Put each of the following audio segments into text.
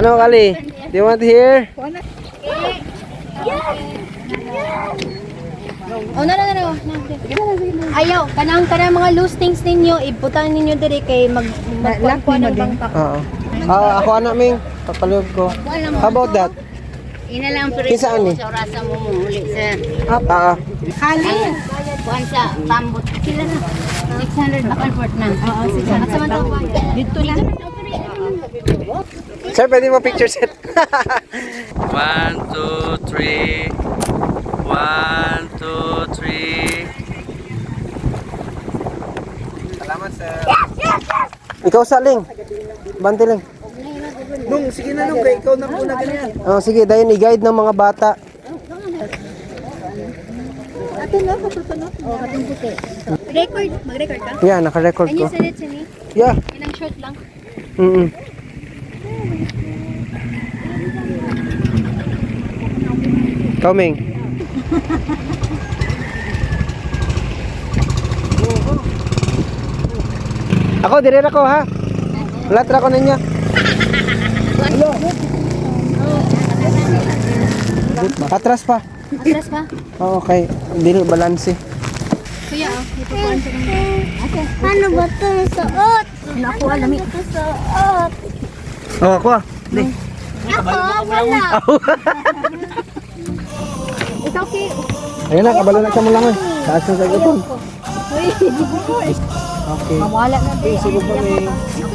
Ano kali? Do you want to hear? Oh, na na na na. Ayaw, kanang kanang mga loose things ninyo, ibutang ninyo diri kay mag magkuha ng bangpak. Oo. Ah, ako anak ming papaloob ko. How about that? Ina lang pero sa orasa mo muli sir. Ah, Kali. Kuan sa pambot. Sila na. 600 back and forth na. Oo, 600. Sa man Dito lang. Sir, pwede mo picture set? One, two, three. One, two, three. Salamat, sir. Ikaw sa Ling. Bante Ling. Nung, sige na nung, kay ikaw na muna ganyan. Oh, sige, dahil i-guide ng mga bata. Record, mag-record ka? Yeah, naka-record Can you ko. send it to me? Yeah. Ilang short lang. Mm Coming. Ako, dire ko ha. Latra ko ninyo. Atras pa. Atras pa? Oh, okay. Dili balanse. Kuya, ito po ang Ano ba ito suot? Naku, alami. Oh, ako ah. Di. Ako, wala. It's okay. Ayun na, kabalo na siya mo lang eh. Taas na sa ipon. Okay. Mawala na din. Sige po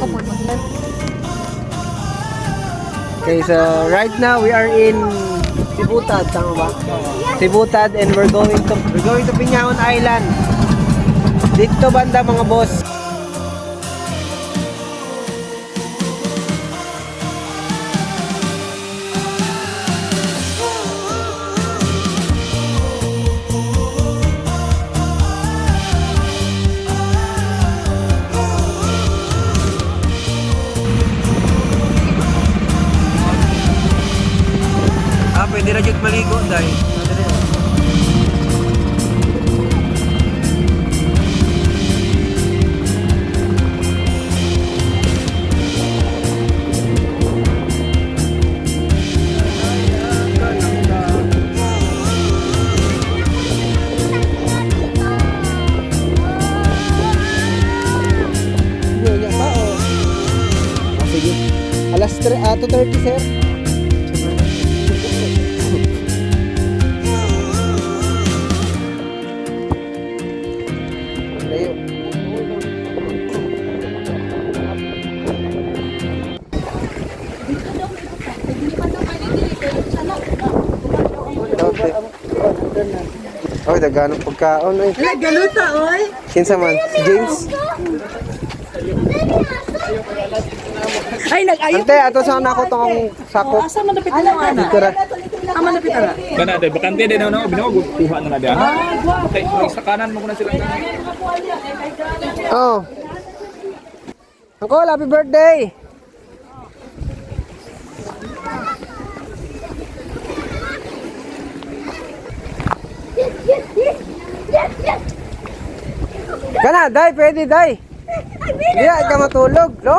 mag Okay, so right now we are in Sibutad, tama ba? Sibutad and we're going to we're going to Pinyaon Island. Dito banda mga boss. Pwede na dyan maligo dahil. Ah. Alas 3, ah, 2.30 sir. Okay. Oh, daganong pagkaon eh. Wala, galuta, oy. Kinsa man? James? Ay, nag-ayaw. Ante, ato sa anak ko tong sakop. Asa man napit na ana? Dito ra. Ah, malapit na. Kana de bakante de na na binaw kuha na na dia. Okay, sa kanan mo kuna sila. Oh. Uncle, happy birthday! Kana, day, pwede, day. Di ay ka matulog, no?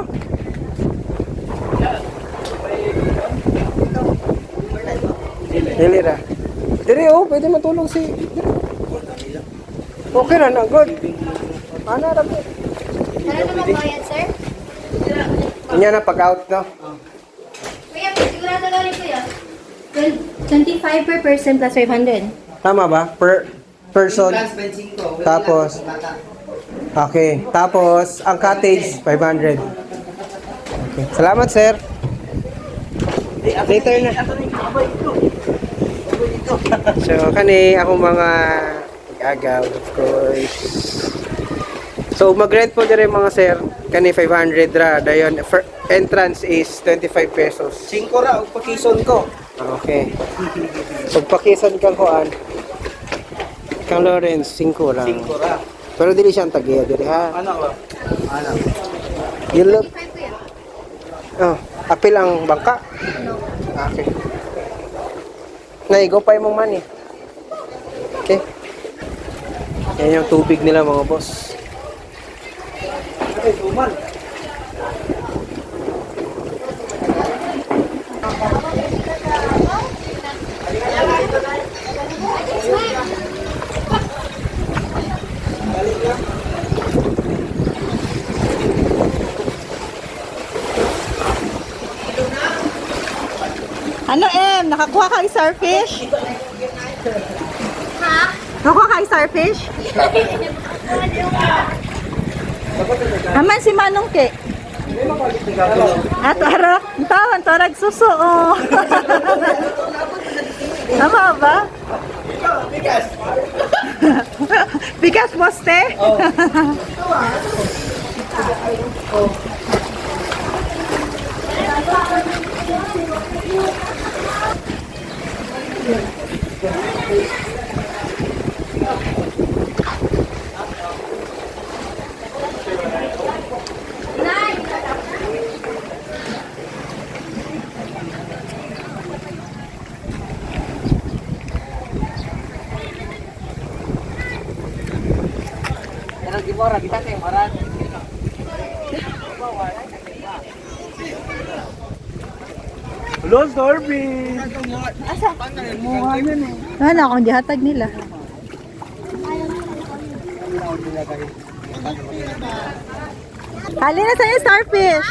Dili ra. Dili, oh, pwede matulog si... Okay ra na, good. Ano ra, good. Ano naman sir? Kanya na pag-out, no? Kuya, sigurado ka rin, kuya. 25 per person plus 500. Tama ba? Per person. Tapos, okay. Tapos, ang cottage, 500. Okay. Salamat, sir. Later na. So, kani, ako mga agaw, of course. So, mag-rent po dyan mga sir. Kani, 500 ra. Dayon, entrance is 25 pesos. 5 ra, og pakison ko. Okay. Pagpakisan kang kuan. Kang Lawrence, 5 lang. 5 ra. Pero dili siyang tagiya dili ha. Ano ba? Ano? You look. 25 kuya. Oh, apil ang bangka. Okay. Naigo pa yung money. Okay. Yan yung tubig nila mga boss. Ano, Em? Nakakuha ka ng starfish? Ha? Nakakuha ka ng starfish? Aman si Manong Ke. At arok, tawan, tarag suso. Oh. Tama ba? Bigas. Bigas, boste? Terima kita telah menonton! Hello, Stormy! Ano akong gihatag nila? Hali na sa'yo starfish.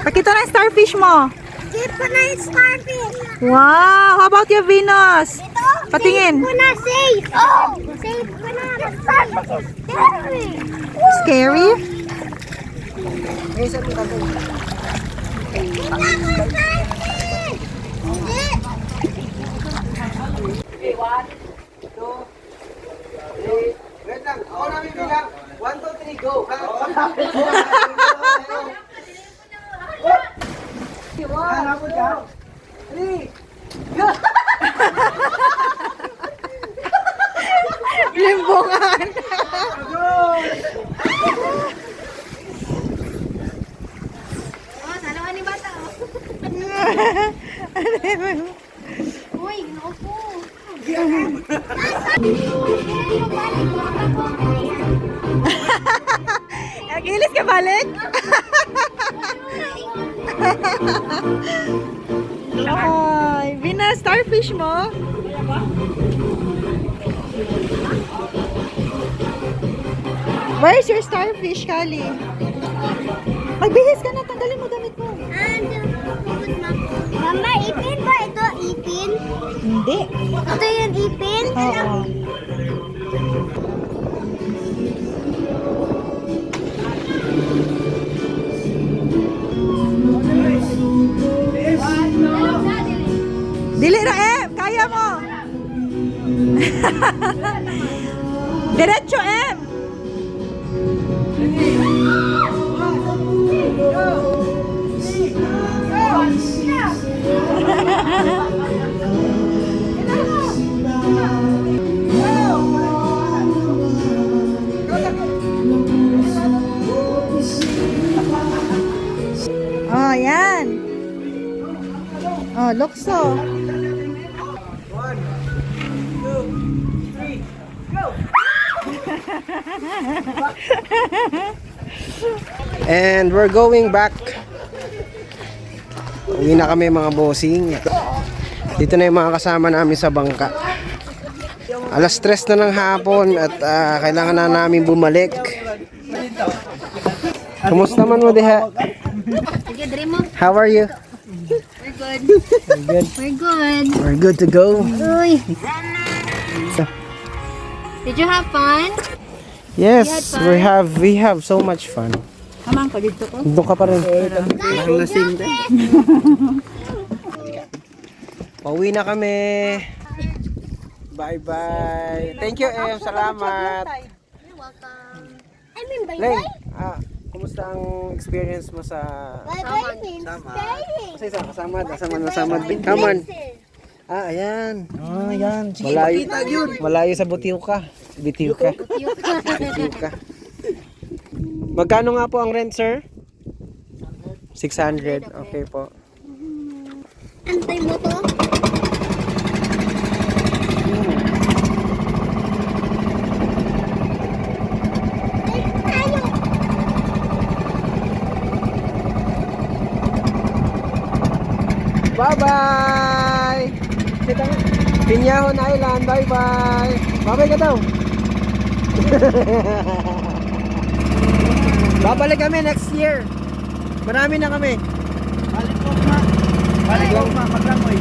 Pakita na yung starfish mo. Jeep ko na yung starfish. Wow! How about your Venus? Ito, Patingin. safe ko na, safe. Oh, safe ko na. Scary. Scary? Ito ko starfish. Wait lang, ako namin bilang. 1, 2, 3, go! Hanapon ka? Three! Limbungan. Uy, Ay, Vina, starfish mo? Where's your starfish, Kali? Magbihis ka na, tanggalin mo damit mo. Mama, ipin ba ito? Ipin? Hindi. Ito yung ipin? Oo. Ra eh, kaya mo. Diretso eh. And we're going back. Uwi na kami mga bossing. Dito na yung mga kasama namin sa bangka. Alas stress na ng hapon at ah, kailangan na namin bumalik. Kumusta man mo diha? How are you? We're good. We're good. We're good. We're good to go. Uy. Did you have fun? Yes, we have we have so much fun. Hamang ko dito ko. Doon ka pa rin. Parang lasing din. Pauwi na kami. Bye-bye. Thank you, Em. Salamat. I mean, bye Leng, bye. ah, kumusta ang experience mo sa... Bye bye means staying. Sa isa kasama, kasama na samad. Come on. Ah, ayan. Ah, ayan. Sige, malayo, yun. Malayo sa butiw ka. Bitiw ka. Butiw bitiw ka. Magkano nga po ang rent, sir? 600. Okay po. Antay mo to? Bye-bye! Pinyahon Island, bye-bye! Bye-bye ka daw! Babalik kami next year. Marami na kami. Balik ko ma. Balik ko ma. Paglamoy.